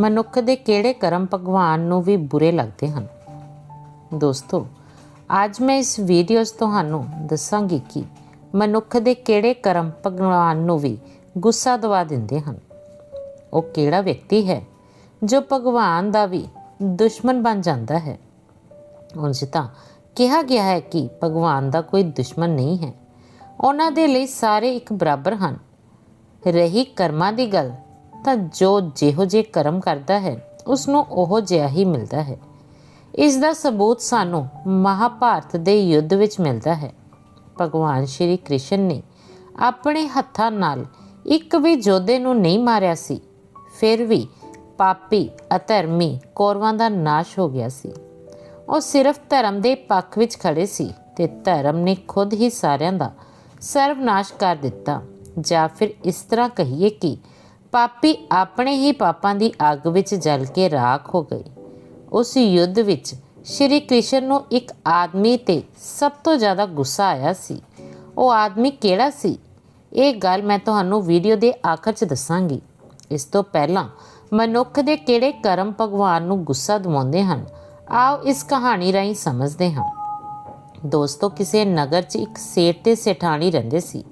ਮਨੁੱਖ ਦੇ ਕਿਹੜੇ ਕਰਮ ਭਗਵਾਨ ਨੂੰ ਵੀ ਬੁਰੇ ਲੱਗਦੇ ਹਨ? ਦੋਸਤੋ, ਅੱਜ ਮੈਂ ਇਸ ਵੀਡੀਓ 'ਚ ਤੁਹਾਨੂੰ ਦੱਸਾਂਗੀ ਕਿ ਮਨੁੱਖ ਦੇ ਕਿਹੜੇ ਕਰਮ ਭਗਵਾਨ ਨੂੰ ਵੀ ਗੁੱਸਾ ਦਵਾ ਦਿੰਦੇ ਹਨ? ਉਹ ਕਿਹੜਾ ਵਿਅਕਤੀ ਹੈ ਜੋ ਭਗਵਾਨ ਦਾ ਵੀ ਦੁਸ਼ਮਣ ਬਣ ਜਾਂਦਾ ਹੈ? ਉਂਝ ਤਾਂ ਕਿਹਾ ਗਿਆ ਹੈ ਕਿ ਭਗਵਾਨ ਦਾ ਕੋਈ ਦੁਸ਼ਮਣ ਨਹੀਂ ਹੈ, ਉਹਨਾਂ ਦੇ ਲਈ ਸਾਰੇ ਇੱਕ ਬਰਾਬਰ ਹਨ। ਰਹੀ ਕਰਮਾਂ ਦੀ ਗੱਲ ਤਾਂ ਜੋ ਜਿਹੋ ਜੇ ਕਰਮ ਕਰਦਾ ਹੈ ਉਸ ਨੂੰ ਉਹ ਜਿਹਾ ਹੀ ਮਿਲਦਾ ਹੈ। ਇਸ ਦਾ ਸਬੂਤ ਸਾਨੂੰ ਮਹਾਭਾਰਤ ਦੇ ਯੁੱਧ ਵਿੱਚ ਮਿਲਦਾ ਹੈ। ਭਗਵਾਨ ਸ਼੍ਰੀ ਕ੍ਰਿਸ਼ਨ ਨੇ ਆਪਣੇ ਹੱਥਾਂ ਨਾਲ ਇੱਕ ਵੀ ਯੋਧੇ ਨੂੰ ਨਹੀਂ ਮਾਰਿਆ ਸੀ, ਫਿਰ ਵੀ ਪਾਪੀ ਅਧਰਮੀ ਕੌਰਵਾਂ ਦਾ ਨਾਸ਼ ਹੋ ਗਿਆ ਸੀ। ਉਹ ਸਿਰਫ ਧਰਮ ਦੇ ਪੱਖ ਵਿੱਚ ਖੜੇ ਸੀ ਤੇ ਧਰਮ ਨੇ ਖੁਦ ਹੀ ਸਾਰਿਆਂ ਦਾ ਸਰਵਨਾਸ਼ ਕਰ ਦਿੱਤਾ ਜਾਂ ਫਿਰ ਇਸ ਤਰ੍ਹਾਂ ਕਹੀਏ ਕਿ ਪਾਪੀ ਆਪਣੇ ਹੀ ਪਾਪਾਂ ਦੀ ਅੱਗ ਵਿੱਚ ਜਲ ਕੇ ਰਾਖ ਹੋ ਗਏ ਉਸ ਯੁੱਧ ਵਿੱਚ ਸ਼੍ਰੀ ਕ੍ਰਿਸ਼ਨ ਨੂੰ ਇੱਕ ਆਦਮੀ ਤੇ ਸਭ ਤੋਂ ਜ਼ਿਆਦਾ ਗੁੱਸਾ ਆਇਆ ਸੀ। ਉਹ ਆਦਮੀ ਕਿਹੜਾ ਸੀ? ਇਹ ਗੱਲ ਮੈਂ ਤੁਹਾਨੂੰ ਵੀਡੀਓ ਦੇ ਆਖਰ 'ਚ ਦੱਸਾਂਗੀ। ਇਸ ਤੋਂ ਪਹਿਲਾਂ ਮਨੁੱਖ ਦੇ ਕਿਹੜੇ ਕਰਮ ਭਗਵਾਨ ਨੂੰ ਗੁੱਸਾ ਦਿਵਾਉਂਦੇ ਹਨ? ਆਓ ਇਸ ਕਹਾਣੀ ਰਾਹੀਂ ਸਮਝਦੇ ਹਾਂ। ਦੋਸਤੋ, ਕਿਸੇ ਨਗਰ 'ਚ ਇੱਕ ਸੇਠ ਤੇ ਸੇਠਾਣੀ ਰਹਿੰਦੇ ਸੀ।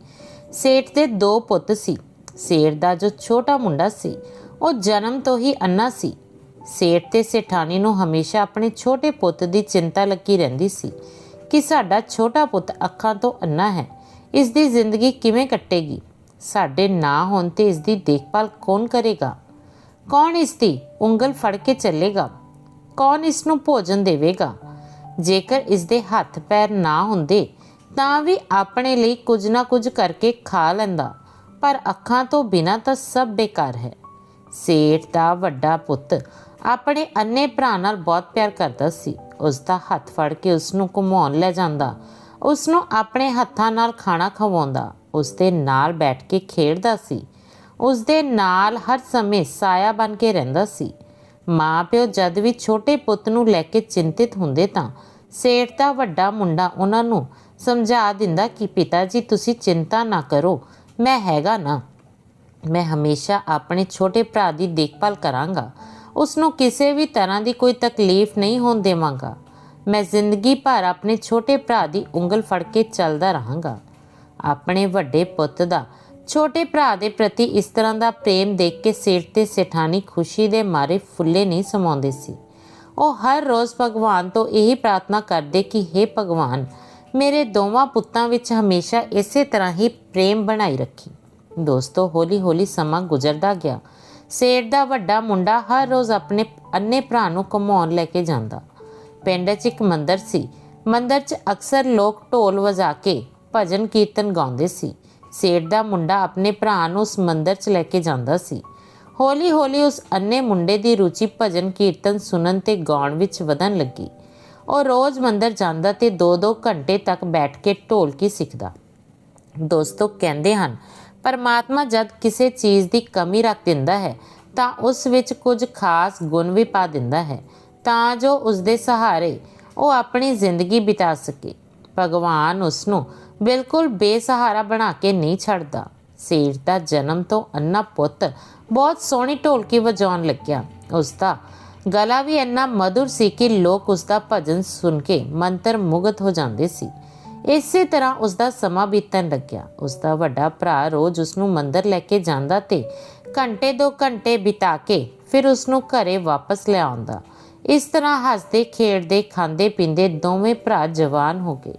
ਸੇਠ ਦੇ ਦੋ ਪੁੱਤ ਸੀ। ਸੇਠ ਦਾ ਜੋ ਛੋਟਾ ਮੁੰਡਾ ਸੀ, ਉਹ ਜਨਮ ਤੋਂ ਹੀ ਅੰਨਾ ਸੀ। ਸੇਠ ਤੇ ਸੇਠਾਨੀ ਨੂੰ ਹਮੇਸ਼ਾ ਆਪਣੇ ਛੋਟੇ ਪੁੱਤ ਦੀ ਚਿੰਤਾ ਲੱਗੀ ਰਹਿੰਦੀ ਸੀ ਕਿ ਸਾਡਾ ਛੋਟਾ ਪੁੱਤ ਅੱਖਾਂ ਤੋਂ ਅੰਨਾ ਹੈ ਇਸ ਦੀ ਜ਼ਿੰਦਗੀ ਕਿਵੇਂ ਕੱਟੇਗੀ? ਸਾਡੇ ਨਾ ਹੋਣ ਤੇ ਇਸ ਦੀ ਦੇਖਭਾਲ ਕੌਣ ਕਰੇਗਾ? ਕੌਣ ਇਸ ਦੀ ਉਂਗਲ ਫੜ ਕੇ ਚੱਲੇਗਾ? ਕੌਣ ਇਸ ਨੂੰ ਭੋਜਨ ਦੇਵੇਗਾ? ਜੇਕਰ ਇਸ ਦੇ ਹੱਥ ਪੈਰ ਨਾ ਹੁੰਦੇ, ਤਾਂ ਵੀ ਆਪਣੇ ਲਈ ਕੁਝ ਨਾ ਕੁਝ ਕਰਕੇ ਖਾ ਲੈਂਦਾ। ਪਰ ਅੱਖਾਂ ਤੋਂ ਬਿਨਾਂ ਤਾਂ ਸਭ ਬੇਕਾਰ ਹੈ। ਸੇਠ ਦਾ ਵੱਡਾ ਪੁੱਤ ਆਪਣੇ ਅੰਨੇ ਭਰਾ ਨਾਲ ਬਹੁਤ ਪਿਆਰ ਕਰਦਾ ਸੀ। ਉਸ ਦਾ ਹੱਥ ਫੜ ਕੇ ਉਸ ਨੂੰ ਘੁਮਾਉਣ ਲੈ ਜਾਂਦਾ। ਉਸ ਨੂੰ ਆਪਣੇ ਹੱਥਾਂ ਨਾਲ ਖਾਣਾ ਖਵਾਉਂਦਾ। ਉਸ ਦੇ ਨਾਲ ਬੈਠ ਕੇ ਖੇਡਦਾ ਸੀ। ਉਸ ਦੇ ਨਾਲ ਹਰ ਸਮੇਂ ਸਾਇਆ ਬਣ ਕੇ ਰਹਿੰਦਾ ਸੀ। ਮਾਂ ਪਿਓ ਜਦ ਵੀ ਛੋਟੇ ਪੁੱਤ ਨੂੰ ਲੈ ਕੇ ਚਿੰਤਿਤ ਹੁੰਦੇ ਤਾਂ ਸੇਠ ਦਾ ਵੱਡਾ ਮੁੰਡਾ ਉਹਨਾਂ ਨੂੰ ਸਮਝਾ ਦਿੰਦਾ ਕਿ ਪਿਤਾ ਜੀ, ਤੁਸੀਂ ਚਿੰਤਾ ਨਾ ਕਰੋ। ਮੈਂ ਹੈਗਾ ਨਾ, ਮੈਂ ਹਮੇਸ਼ਾ ਆਪਣੇ ਛੋਟੇ ਭਰਾ ਦੀ ਦੇਖਭਾਲ ਕਰਾਂਗਾ। ਉਸ ਨੂੰ ਕਿਸੇ ਵੀ ਤਰ੍ਹਾਂ ਦੀ ਕੋਈ ਤਕਲੀਫ ਨਹੀਂ ਹੋਣ ਦੇਵਾਂਗਾ। ਮੈਂ ਜ਼ਿੰਦਗੀ ਭਰ ਆਪਣੇ ਛੋਟੇ ਭਰਾ ਦੀ ਉਂਗਲ ਫੜ ਕੇ ਚੱਲਦਾ ਰਹਾਂਗਾ। ਆਪਣੇ ਵੱਡੇ ਪੁੱਤ ਦਾ, ਛੋਟੇ ਭਰਾ ਦੇ ਪ੍ਰਤੀ ਇਸ ਤਰ੍ਹਾਂ ਦਾ ਪ੍ਰੇਮ ਦੇਖ ਕੇ ਸਿਰ ਤੇ ਸੇਠਾਨੀ ਖੁਸ਼ੀ ਦੇ ਮਾਰੇ ਫੁੱਲੇ ਨਹੀਂ ਸਮਾਉਂਦੇ ਸੀ। ਉਹ ਹਰ ਰੋਜ਼ ਭਗਵਾਨ ਤੋਂ ਇਹੀ ਪ੍ਰਾਰਥਨਾ ਕਰਦੇ ਕਿ हे ਭਗਵਾਨ ਮੇਰੇ ਦੋਵਾਂ ਪੁੱਤਾਂ ਵਿੱਚ ਹਮੇਸ਼ਾ ਇਸੇ ਤਰ੍ਹਾਂ ਹੀ ਪ੍ਰੇਮ ਬਣਾਈ ਰੱਖੀ। ਦੋਸਤੋ, ਹੌਲੀ-ਹੌਲੀ ਸਮਾਂ ਗੁਜ਼ਰਦਾ ਗਿਆ। ਸੇਠ ਦਾ ਵੱਡਾ ਮੁੰਡਾ ਹਰ ਰੋਜ਼ ਆਪਣੇ ਅੰਨੇ ਭਰਾ ਨੂੰ ਘੁਮਾਉਣ ਲੈ ਕੇ ਜਾਂਦਾ। ਪਿੰਡ 'ਚ ਇੱਕ ਮੰਦਰ ਸੀ। ਮੰਦਰ 'ਚ ਅਕਸਰ ਲੋਕ ਢੋਲ ਵਜਾ ਕੇ ਭਜਨ ਕੀਰਤਨ ਗਾਉਂਦੇ ਸੀ। ਸੇਠ ਦਾ ਮੁੰਡਾ ਆਪਣੇ ਭਰਾ ਨੂੰ ਉਸ ਮੰਦਰ 'ਚ ਲੈ ਕੇ ਜਾਂਦਾ ਸੀ। ਹੌਲੀ-ਹੌਲੀ ਉਸ ਅੰਨੇ ਮੁੰਡੇ ਦੀ ਰੁਚੀ ਭਜਨ ਕੀਰਤਨ ਸੁਣਨ ਤੇ ਗਾਉਣ ਵਿੱਚ ਵਧਣ ਲੱਗੀ। ਉਹ ਰੋਜ਼ ਮੰਦਰ ਜਾਂਦਾ ਤੇ 2-2 ਘੰਟੇ ਤੱਕ ਬੈਠ ਕੇ ਢੋਲਕੀ ਸਿੱਖਦਾ। ਦੋਸਤੋ ਕਹਿੰਦੇ ਹਨ, ਪਰਮਾਤਮਾ ਜਦ ਕਿਸੇ ਚੀਜ਼ ਦੀ ਕਮੀ ਰੱਖ ਦਿੰਦਾ ਹੈ, ਤਾਂ ਉਸ ਵਿੱਚ ਕੁਝ ਖਾਸ ਗੁਣ ਵੀ ਪਾ ਦਿੰਦਾ ਹੈ, ਤਾਂ ਜੋ ਉਸ ਦੇ ਸਹਾਰੇ ਉਹ ਆਪਣੀ ਜ਼ਿੰਦਗੀ ਬਿਤਾ ਸਕੇ। ਭਗਵਾਨ ਉਸ ਨੂੰ ਬਿਲਕੁਲ ਬੇਸਹਾਰਾ ਬਣਾ ਕੇ ਨਹੀਂ ਛੱਡਦਾ। ਸੇਠ ਦਾ ਜਨਮ ਤੋਂ ਅੰਨਾ ਪੁੱਤ ਬਹੁਤ ਸੋਹਣੀ ਢੋਲਕੀ ਵਜਾਉਣ ਲੱਗਿਆ। ਉਸ ਦਾ ਗਲਾ ਵੀ ਇੰਨਾ ਮధుਰ ਸੀ ਕਿ ਲੋਕ ਉਸ ਦਾ ਭਜਨ ਸੁਣ ਕੇ ਮੰਤਰ ਮੁਗਤ ਹੋ ਜਾਂਦੇ ਸੀ। ਇਸੇ ਤਰ੍ਹਾਂ ਉਸ ਦਾ ਸਮਾਂ ਬੀਤਣ ਲੱਗਿਆ। ਉਸ ਦਾ ਵੱਡਾ ਭਰਾ ਰੋਜ਼ ਉਸ ਨੂੰ ਮੰਦਰ ਲੈ ਕੇ ਜਾਂਦਾ ਤੇ ਘੰਟੇ ਦੋ ਘੰਟੇ ਬਿਤਾ ਕੇ ਫਿਰ ਉਸ ਨੂੰ ਘਰੇ ਵਾਪਸ ਲੈ ਆਉਂਦਾ। ਇਸ ਤਰ੍ਹਾਂ ਹੱਸਦੇ, ਖੇਡਦੇ, ਖਾਂਦੇ, ਪੀਂਦੇ ਦੋਵੇਂ ਭਰਾ ਜਵਾਨ ਹੋ ਗਏ।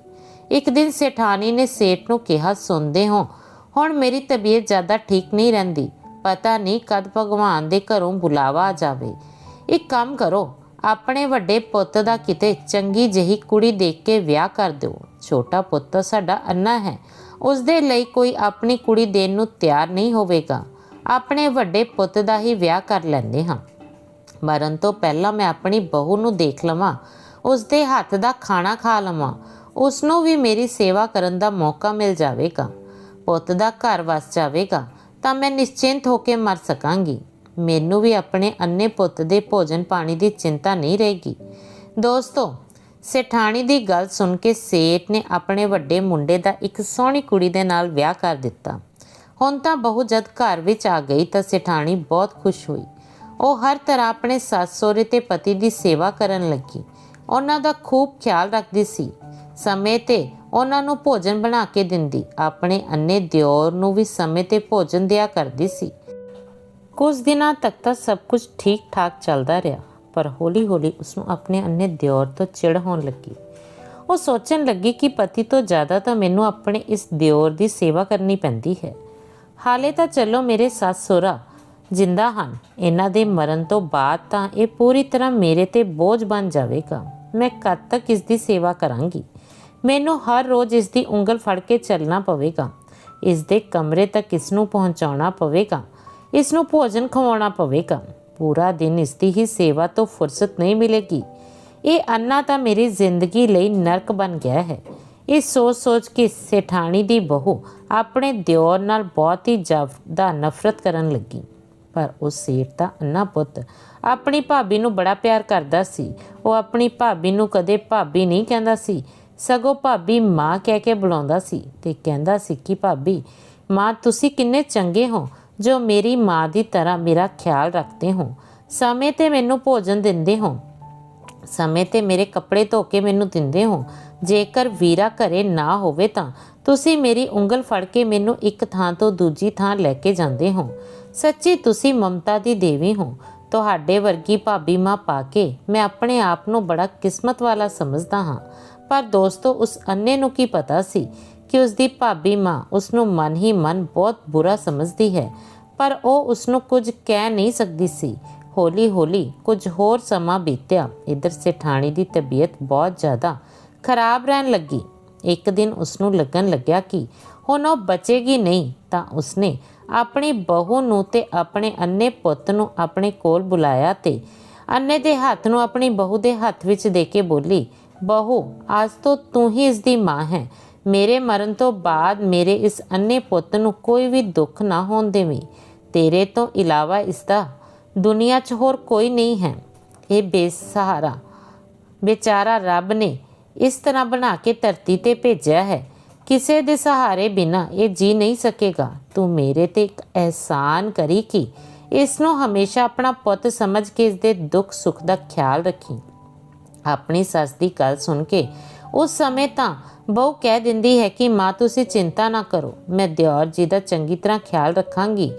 ਇੱਕ ਦਿਨ ਸੇਠਾਨੀ ਨੇ ਸੇਠ ਨੂੰ ਕਿਹਾ, ਸੁਣਦੇ ਹੋ, ਹੁਣ ਮੇਰੀ ਤਬੀਅਤ ਜ਼ਿਆਦਾ ਠੀਕ ਨਹੀਂ ਰਹਿੰਦੀ। ਪਤਾ ਨਹੀਂ ਕਦ ਭਗਵਾਨ ਦੇ ਘਰੋਂ ਬੁਲਾਵਾ ਆ ਜਾਵੇ। ਇੱਕ ਕੰਮ ਕਰੋ, ਆਪਣੇ ਵੱਡੇ ਪੁੱਤ ਦਾ ਕਿਤੇ ਚੰਗੀ ਜਿਹੀ ਕੁੜੀ ਦੇਖ ਕੇ ਵਿਆਹ ਕਰ ਦਿਓ। ਛੋਟਾ ਪੁੱਤ ਸਾਡਾ ਅੰਨਾ ਹੈ। ਉਸ ਦੇ ਲਈ ਕੋਈ ਆਪਣੀ ਕੁੜੀ ਦੇਣ ਨੂੰ ਤਿਆਰ ਨਹੀਂ ਹੋਵੇਗਾ। ਆਪਣੇ ਵੱਡੇ ਪੁੱਤ ਦਾ ਹੀ ਵਿਆਹ ਕਰ ਲੈਂਦੇ ਹਾਂ। ਮਰਨ ਤੋਂ ਪਹਿਲਾਂ ਮੈਂ ਆਪਣੀ ਬਹੂ ਨੂੰ ਦੇਖ ਲਵਾਂ। ਉਸ ਦੇ ਹੱਥ ਦਾ ਖਾਣਾ ਖਾ ਲਵਾਂ। ਉਸ ਨੂੰ ਵੀ ਮੇਰੀ ਸੇਵਾ ਕਰਨ ਦਾ ਮੌਕਾ ਮਿਲ ਜਾਵੇਗਾ। ਪੁੱਤ ਦਾ ਘਰ ਵਸ ਜਾਵੇਗਾ, ਤਾਂ ਮੈਂ ਨਿਸ਼ਚਿੰਤ ਹੋ ਕੇ ਮਰ ਸਕਾਂਗੀ। ਮੈਨੂੰ ਵੀ ਆਪਣੇ ਅੰਨੇ ਪੁੱਤ ਦੇ ਭੋਜਨ ਪਾਣੀ ਦੀ ਚਿੰਤਾ ਨਹੀਂ ਰਹੇਗੀ। ਦੋਸਤੋ, ਸੇਠਾਣੀ ਦੀ ਗੱਲ ਸੁਣ ਕੇ ਸੇਠ ਨੇ ਆਪਣੇ ਵੱਡੇ ਮੁੰਡੇ ਦਾ ਇੱਕ ਸੋਹਣੀ ਕੁੜੀ ਦੇ ਨਾਲ ਵਿਆਹ ਕਰ ਦਿੱਤਾ। ਹੁਣ ਤਾਂ ਬਹੂ ਜਦ ਘਰ ਵਿੱਚ ਆ ਗਈ ਤਾਂ ਸੇਠਾਣੀ ਬਹੁਤ ਖੁਸ਼ ਹੋਈ। ਉਹ ਹਰ ਤਰ੍ਹਾਂ ਆਪਣੇ ਸੱਸ ਸਹੁਰੇ ਤੇ ਪਤੀ ਦੀ ਸੇਵਾ ਕਰਨ ਲੱਗੀ। ਉਹਨਾਂ ਦਾ ਖੂਬ ਖਿਆਲ ਰੱਖਦੀ ਸੀ। ਸਮੇਂ ਤੇ ਉਹਨਾਂ ਨੂੰ ਭੋਜਨ ਬਣਾ ਕੇ ਦਿੰਦੀ। ਆਪਣੇ ਅੰਨੇ ਦਿਓਰ ਨੂੰ ਵੀ ਸਮੇਂ ਤੇ ਭੋਜਨ ਦਿਆ ਕਰਦੀ ਸੀ। ਕੁਝ ਦਿਨਾਂ ਤੱਕ ਤਾਂ ਸਭ ਕੁਝ ਠੀਕ ਠਾਕ ਚੱਲਦਾ ਰਿਹਾ, ਪਰ ਹੌਲੀ-ਹੌਲੀ ਉਸ ਨੂੰ ਆਪਣੇ ਅੰਨੇ ਦਿਓਰ ਤੋਂ ਚਿੜ ਹੋਣ ਲੱਗੀ। ਉਹ ਸੋਚਣ ਲੱਗੀ ਕਿ ਪਤੀ ਤੋਂ ਜ਼ਿਆਦਾ ਤਾਂ ਮੈਨੂੰ ਆਪਣੇ ਇਸ ਦਿਓਰ ਦੀ ਸੇਵਾ ਕਰਨੀ ਪੈਂਦੀ ਹੈ। ਹਾਲੇ ਤਾਂ ਚਲੋ ਮੇਰੇ ਸੱਸ ਸਹੁਰਾ ਜਿੰਦਾ ਹਨ, ਇਹਨਾਂ ਦੇ ਮਰਨ ਤੋਂ ਬਾਅਦ ਤਾਂ ਇਹ ਪੂਰੀ ਤਰ੍ਹਾਂ ਮੇਰੇ ਤੇ ਬੋਝ ਬਣ ਜਾਵੇਗਾ। ਮੈਂ ਕਦ ਤੱਕ ਇਸ ਦੀ ਸੇਵਾ ਕਰਾਂਗੀ? ਮੈਨੂੰ ਹਰ ਰੋਜ਼ ਇਸ ਦੀ ਉਂਗਲ ਫੜ ਕੇ ਚੱਲਣਾ ਪਵੇਗਾ। ਇਸ ਦੇ ਕਮਰੇ ਤੱਕ ਇਸ ਨੂੰ ਪਹੁੰਚਾਉਣਾ ਪਵੇਗਾ। ਇਸ ਨੂੰ ਭੋਜਨ ਖਵਾਉਣਾ ਪਵੇਗਾ। ਪੂਰਾ ਦਿਨ ਇਸ ਦੀ ਹੀ ਸੇਵਾ ਤੋਂ ਫੁਰਸਤ ਨਹੀਂ ਮਿਲੇਗੀ। ਇਹ ਅੰਨਾ ਤਾਂ ਮੇਰੀ ਜ਼ਿੰਦਗੀ ਲਈ ਨਰਕ ਬਣ ਗਿਆ ਹੈ। ਇਹ ਸੋਚ-ਸੋਚ ਕੇ ਸੇਠਾਣੀ ਦੀ ਬਹੂ ਆਪਣੇ ਦਿਓਰ ਨਾਲ ਬਹੁਤ ਹੀ ਜ਼ਿਆਦਾ ਨਫ਼ਰਤ ਕਰਨ ਲੱਗੀ। ਪਰ ਉਹ ਸੇਠ ਦਾ ਅੰਨਾ ਪੁੱਤ ਆਪਣੀ ਭਾਬੀ ਨੂੰ ਬੜਾ ਪਿਆਰ ਕਰਦਾ ਸੀ। ਉਹ ਆਪਣੀ ਭਾਬੀ ਨੂੰ ਕਦੇ ਭਾਬੀ ਨਹੀਂ ਕਹਿੰਦਾ ਸੀ। ਸਗੋਂ ਭਾਬੀ ਮਾਂ ਕਹਿ ਕੇ ਬੁਲਾਉਂਦਾ ਸੀ ਤੇ ਕਹਿੰਦਾ ਸੀ ਕਿ ਭਾਬੀ, ਮਾਂ, ਤੁਸੀਂ ਕਿੰਨੇ ਚੰਗੇ ਹੋ। ਜੋ ਮੇਰੀ ਮਾਂ ਦੀ ਤਰ੍ਹਾਂ ਮੇਰਾ ਖਿਆਲ ਰੱਖਦੇ ਹੋ ਸਮੇਂ ਤੇ ਮੈਨੂੰ ਭੋਜਨ ਦਿੰਦੇ ਹੋ ਸਮੇਂ ਤੇ ਮੇਰੇ ਕੱਪੜੇ ਧੋ ਕੇ ਮੈਨੂੰ ਦਿੰਦੇ ਹੋ ਜੇਕਰ ਵੀਰਾ ਘਰੇ ਨਾ ਹੋਵੇ ਤਾਂ ਤੁਸੀਂ ਮੇਰੀ ਉਂਗਲ ਫੜ ਕੇ ਮੈਨੂੰ ਇੱਕ ਥਾਂ ਤੋਂ ਦੂਜੀ ਥਾਂ ਲੈ ਕੇ ਜਾਂਦੇ ਹੋ ਸੱਚੀ ਤੁਸੀਂ ਮਮਤਾ ਦੀ ਦੇਵੀ ਹੋ ਤੁਹਾਡੇ ਵਰਗੀ ਭਾਬੀ ਮਾਂ ਪਾ ਕੇ ਮੈਂ ਆਪਣੇ ਆਪ ਨੂੰ ਬੜਾ ਕਿਸਮਤ ਵਾਲਾ ਸਮਝਦਾ ਹਾਂ। ਪਰ ਦੋਸਤੋ, ਉਸ ਅੰਨੇ ਨੂੰ ਕੀ ਪਤਾ ਸੀ ਕਿ ਉਸ ਦੀ ਭਾਬੀ ਮਾਂ ਉਸ ਨੂੰ ਮਨ ਹੀ ਮਨ ਬਹੁਤ ਬੁਰਾ ਸਮਝਦੀ ਹੈ, ਪਰ ਉਹ ਉਸ ਨੂੰ ਕੁਝ ਕਹਿ ਨਹੀਂ ਸਕਦੀ ਸੀ। ਹੌਲੀ ਹੌਲੀ ਕੁਝ ਹੋਰ ਸਮਾਂ ਬੀਤਿਆ। ਇਧਰ ਸੇਠਾਣੀ ਦੀ ਤਬੀਅਤ ਬਹੁਤ ਜ਼ਿਆਦਾ ਖਰਾਬ ਰਹਿਣ ਲੱਗੀ। ਇੱਕ ਦਿਨ ਉਸ ਨੂੰ ਲੱਗਣ ਲੱਗਿਆ ਕਿ ਹੁਣ ਉਹ ਬਚੇਗੀ ਨਹੀਂ, ਤਾਂ ਉਸਨੇ ਆਪਣੀ ਬਹੂ ਨੂੰ ਤੇ ਆਪਣੇ ਅੰਨੇ ਪੁੱਤ ਨੂੰ ਆਪਣੇ ਕੋਲ ਬੁਲਾਇਆ ਤੇ ਅੰਨੇ ਦੇ ਹੱਥ ਨੂੰ ਆਪਣੀ ਬਹੂ ਦੇ ਹੱਥ ਵਿੱਚ ਦੇ ਕੇ ਬੋਲੀ, ਬਹੂ, ਅੱਜ ਤੋਂ ਤੂੰ ਹੀ ਇਸ ਦੀ ਮਾਂ ਹੈ। ਮੇਰੇ ਮਰਨ ਤੋਂ ਬਾਅਦ ਮੇਰੇ ਇਸ ਅੰਨੇ ਪੁੱਤ ਨੂੰ ਕੋਈ ਵੀ ਦੁੱਖ ਨਾ ਹੋਣ ਦੇਵੀਂ। ਤੇਰੇ ਤੋਂ ਇਲਾਵਾ ਇਸ ਦਾ ਦੁਨੀਆ 'ਚ ਹੋਰ ਕੋਈ ਨਹੀਂ ਹੈ। ਇਹ ਬੇਸਹਾਰਾ ਵਿਚਾਰਾ ਰੱਬ ਨੇ ਇਸ ਤਰ੍ਹਾਂ ਬਣਾ ਕੇ ਧਰਤੀ ਤੇ ਭੇਜਿਆ ਹੈ। ਕਿਸੇ ਦੇ ਸਹਾਰੇ ਬਿਨਾ ਇਹ ਜੀ ਨਹੀਂ ਸਕੇਗਾ। ਤੂੰ ਮੇਰੇ ਤੇ ਇੱਕ ਅਹਿਸਾਨ ਕਰੀ ਕਿ ਇਸ ਨੂੰ ਹਮੇਸ਼ਾ ਆਪਣਾ ਪੁੱਤ ਸਮਝ ਕੇ ਇਸ ਦੇ ਦੁੱਖ ਸੁੱਖ ਦਾ ਖਿਆਲ ਰੱਖੀ। ਆਪਣੀ ਸੱਸ ਦੀ ਗੱਲ ਸੁਣ ਕੇ ਉਸ ਸਮੇਂ ਤਾਂ ਬਹੁ ਕਹਿ ਦਿੰਦੀ ਹੈ ਕਿ ਮਾਂ, ਤੁਸੀਂ ਚਿੰਤਾ ਨਾ ਕਰੋ। ਮੈਂ ਦਿਓਰ ਜੀ ਦਾ ਚੰਗੀ ਤਰ੍ਹਾਂ ਖਿਆਲ ਰੱਖਾਂਗੀ।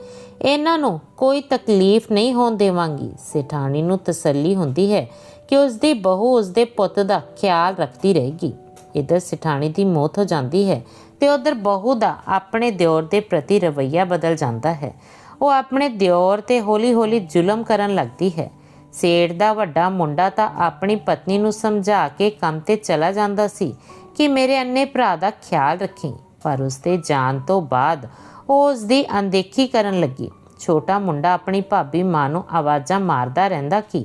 ਇਹਨਾਂ ਨੂੰ ਕੋਈ ਤਕਲੀਫ ਨਹੀਂ ਹੋਣ ਦੇਵਾਂਗੀ। ਸਿਠਾਣੀ ਨੂੰ ਤਸੱਲੀ ਹੁੰਦੀ ਹੈ ਕਿ ਉਸ ਦੀ ਬਹੂ ਉਸ ਦੇ ਪੁੱਤ ਦਾ ਖਿਆਲ ਰੱਖਦੀ ਰਹੇਗੀ। ਇਧਰ ਸਿਠਾਣੀ ਦੀ ਮੌਤ ਹੋ ਜਾਂਦੀ ਹੈ ਤੇ ਉਧਰ ਬਹੂ ਦਾ ਆਪਣੇ ਦਿਓਰ ਦੇ ਪ੍ਰਤੀ ਰਵੱਈਆ ਬਦਲ ਜਾਂਦਾ ਹੈ। ਉਹ ਆਪਣੇ ਦਿਓਰ ਤੇ ਹੌਲੀ-ਹੌਲੀ ਜ਼ੁਲਮ ਕਰਨ ਲੱਗਦੀ ਹੈ। ਸੇਠ ਦਾ ਵੱਡਾ ਮੁੰਡਾ ਤਾਂ ਆਪਣੀ ਪਤਨੀ ਨੂੰ ਸਮਝਾ ਕੇ ਕੰਮ ਤੇ ਚਲਾ ਜਾਂਦਾ ਸੀ ਕਿ ਮੇਰੇ ਅੰਨੇ ਭਰਾ ਦਾ ਖਿਆਲ ਰੱਖੀ, ਪਰ ਉਸਦੇ ਜਾਣ ਤੋਂ ਬਾਅਦ ਉਹ ਉਸ ਦੀ ਅਣਦੇਖੀ ਕਰਨ ਲੱਗੀ। ਛੋਟਾ ਮੁੰਡਾ ਆਪਣੀ ਭਾਬੀ ਮਾਂ ਨੂੰ ਆਵਾਜ਼ਾਂ ਮਾਰਦਾ ਰਹਿੰਦਾ ਕਿ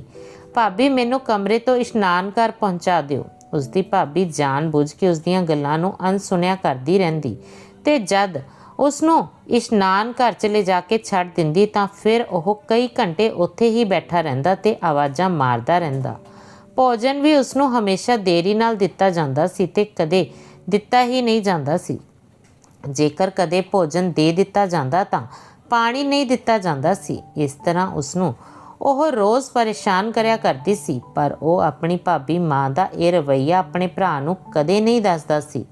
ਭਾਬੀ, ਮੈਨੂੰ ਕਮਰੇ ਤੋਂ ਇਸ਼ਨਾਨ ਘਰ ਪਹੁੰਚਾ ਦਿਓ। ਉਸ ਦੀ ਭਾਬੀ ਜਾਣ ਬੁੱਝ ਕੇ ਉਸ ਦੀਆਂ ਗੱਲਾਂ ਨੂੰ ਅਣਸੁਣਿਆ ਕਰਦੀ ਰਹਿੰਦੀ ਤੇ ਜਦ ਉਸ ਨੂੰ ਇਸ਼ਨਾਨ ਘਰ ਚਲੇ ਜਾ ਕੇ ਛੱਡ ਦਿੰਦੀ ਤਾਂ ਫਿਰ ਉਹ ਕਈ ਘੰਟੇ ਉੱਥੇ ਹੀ ਬੈਠਾ ਰਹਿੰਦਾ ਤੇ ਆਵਾਜ਼ਾਂ ਮਾਰਦਾ ਰਹਿੰਦਾ। ਭੋਜਨ ਵੀ ਉਸ ਨੂੰ ਹਮੇਸ਼ਾ ਦੇਰੀ ਨਾਲ ਦਿੱਤਾ ਜਾਂਦਾ ਸੀ ਤੇ ਕਦੇ ਦਿੱਤਾ ਹੀ ਨਹੀਂ ਜਾਂਦਾ ਸੀ। ਜੇਕਰ ਕਦੇ ਭੋਜਨ ਦੇ ਦਿੱਤਾ ਜਾਂਦਾ ਤਾਂ ਪਾਣੀ ਨਹੀਂ ਦਿੱਤਾ ਜਾਂਦਾ ਸੀ। ਇਸ ਤਰ੍ਹਾਂ ਉਸ ਨੂੰ ਉਹ ਰੋਜ਼ ਪਰੇਸ਼ਾਨ ਕਰਿਆ ਕਰਦੀ ਸੀ, ਪਰ ਉਹ ਆਪਣੀ ਭਾਬੀ ਮਾਂ ਦਾ ਇਹ ਰਵੱਈਆ ਆਪਣੇ ਭਰਾ ਨੂੰ ਕਦੇ ਨਹੀਂ ਦੱਸਦਾ ਸੀ।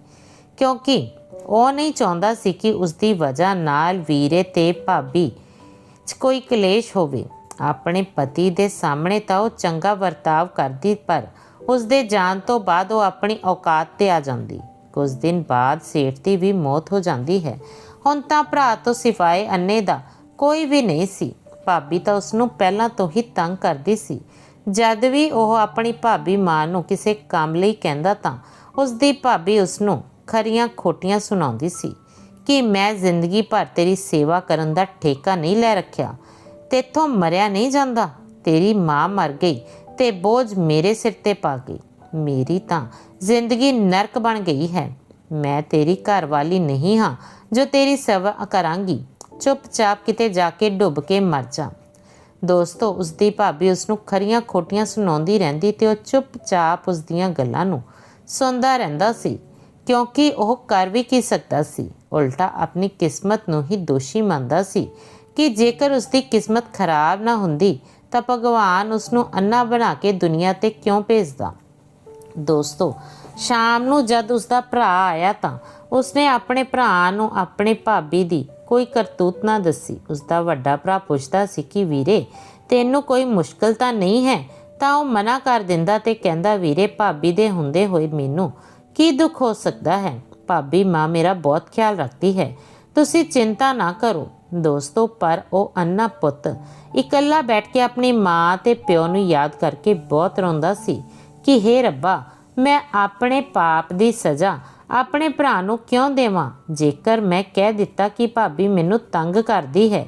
ਕਿਉਂਕਿ ਉਹ ਨਹੀਂ ਚਾਹੁੰਦਾ ਸੀ ਕਿ ਉਸ ਦੀ ਵਜ੍ਹਾ ਨਾਲ ਵੀਰੇ ਤੇ ਭਾਬੀ 'ਚ ਕੋਈ ਕਲੇਸ਼ ਹੋਵੇ। ਆਪਣੇ ਪਤੀ ਦੇ ਸਾਹਮਣੇ ਤਾਂ ਉਹ ਚੰਗਾ ਵਰਤਾਵ ਕਰਦੀ, ਪਰ ਉਸ ਦੇ ਜਾਣ ਤੋਂ ਬਾਅਦ ਉਹ ਆਪਣੀ ਔਕਾਤ ਤੇ ਆ ਜਾਂਦੀ। ਕੁਝ ਦਿਨ ਬਾਅਦ ਸੇਠ ਦੀ ਵੀ ਮੌਤ ਹੋ ਜਾਂਦੀ ਹੈ। ਹੁਣ ਤਾਂ ਭਰਾ ਤੋਂ ਸਿਵਾਏ ਅੰਨੇ ਦਾ ਕੋਈ ਵੀ ਨਹੀਂ ਸੀ। ਭਾਬੀ ਤਾਂ ਉਸ ਨੂੰ ਪਹਿਲਾਂ ਤੋਂ ਹੀ ਤੰਗ ਕਰਦੀ ਸੀ। ਜਦ ਵੀ ਉਹ ਆਪਣੀ ਭਾਬੀ ਮਾਂ ਨੂੰ ਕਿਸੇ ਕੰਮ ਲਈ ਕਹਿੰਦਾ ਤਾਂ ਉਸ ਦੀ ਭਾਬੀ ਉਸ ਨੂੰ ਖਰੀਆਂ ਖੋਟੀਆਂ ਸੁਣਾਉਂਦੀ ਸੀ ਕਿ ਮੈਂ ਜ਼ਿੰਦਗੀ ਭਰ ਤੇਰੀ ਸੇਵਾ ਕਰਨ ਦਾ ਠੇਕਾ ਨਹੀਂ ਲੈ ਰੱਖਿਆ, ਤੇਥੋਂ ਮਰਿਆ ਨਹੀਂ ਜਾਂਦਾ, ਤੇਰੀ ਮਾਂ ਮਰ ਗਈ ਤੇ ਬੋਝ ਮੇਰੇ ਸਿਰ ਤੇ ਪਾ ਗਈ। ਮੇਰੀ ਤਾਂ ਜ਼ਿੰਦਗੀ ਨਰਕ ਬਣ ਗਈ ਹੈ। ਮੈਂ ਤੇਰੀ ਘਰਵਾਲੀ ਨਹੀਂ ਹਾਂ ਜੋ ਤੇਰੀ ਸੇਵਾ ਕਰਾਂਗੀ। ਚੁੱਪਚਾਪ ਕਿਤੇ ਜਾ ਕੇ ਡੁੱਬ ਕੇ ਮਰ ਜਾ। ਦੋਸਤੋ ਉਸ ਦੀ ਭਾਬੀ ਉਸ ਨੂੰ ਖਰੀਆਂ ਖੋਟੀਆਂ ਸੁਣਾਉਂਦੀ ਰਹਿੰਦੀ ਤੇ ਉਹ ਚੁੱਪਚਾਪ ਉਸ ਦੀਆਂ ਗੱਲਾਂ ਨੂੰ ਸੁਣਦਾ ਰਹਿੰਦਾ ਸੀ। ਕਿਉਂਕਿ ਉਹ ਕਰ ਵੀ ਕੀ ਸਕਦਾ ਸੀ? ਉਲਟਾ ਆਪਣੀ ਕਿਸਮਤ ਨੂੰ ਹੀ ਦੋਸ਼ੀ ਮੰਨਦਾ ਸੀ ਕਿ ਜੇਕਰ ਉਸ ਦੀ ਕਿਸਮਤ ਖਰਾਬ ਨਾ ਹੁੰਦੀ, ਤਾਂ ਭਗਵਾਨ ਉਸ ਨੂੰ ਅੰਨਾ ਬਣਾ ਕੇ ਦੁਨੀਆ ਤੇ ਕਿਉਂ ਭੇਜਦਾ? ਦੋਸਤੋ, ਸ਼ਾਮ ਨੂੰ ਜਦ ਉਸ ਦਾ ਭਰਾ ਆਇਆ ਤਾਂ ਉਸਨੇ ਆਪਣੇ ਭਰਾ ਨੂੰ ਆਪਣੇ ਭਾਬੀ ਦੀ ਕੋਈ ਕਰਤੂਤ ਨਾ ਦੱਸੀ। ਉਸ ਦਾ ਵੱਡਾ ਭਰਾ ਪੁੱਛਦਾ ਸੀ ਕਿ, ਵੀਰੇ, ਤੈਨੂੰ ਕੋਈ ਮੁਸ਼ਕਲ ਤਾਂ ਨਹੀਂ ਹੈ? ਤਾਂ ਉਹ ਮਨਾ ਕਰ ਦਿੰਦਾ ਤੇ ਕਹਿੰਦਾ, ਵੀਰੇ, ਭਾਬੀ ਦੇ ਹੁੰਦੇ ਹੋਏ ਮੈਨੂੰ ਕੀ ਦੁੱਖ ਹੋ ਸਕਦਾ ਹੈ? ਭਾਬੀ, ਮਾਂ ਮੇਰਾ ਬਹੁਤ ਖਿਆਲ ਰੱਖਦੀ ਹੈ। ਤੁਸੀਂ ਚਿੰਤਾ ਨਾ ਕਰੋ ਦੋਸਤੋ, ਪਰ ਉਹ ਅੰਨਾ ਪੁੱਤ ਇਕੱਲਾ ਬੈਠ ਕੇ ਆਪਣੀ ਮਾਂ ਤੇ ਪਿਓ ਨੂੰ ਯਾਦ ਕਰਕੇ ਬਹੁਤ ਰੋਂਦਾ ਸੀ ਕਿ, ਹੇ ਰੱਬਾ, ਮੈਂ ਆਪਣੇ ਪਾਪ ਦੀ ਸਜ਼ਾ ਆਪਣੇ ਭਰਾ ਨੂੰ ਕਿਉਂ ਦੇਵਾਂ? ਜੇਕਰ ਮੈਂ ਕਹਿ ਦਿੱਤਾ ਕਿ ਭਾਬੀ ਮੈਨੂੰ ਤੰਗ ਕਰਦੀ ਹੈ,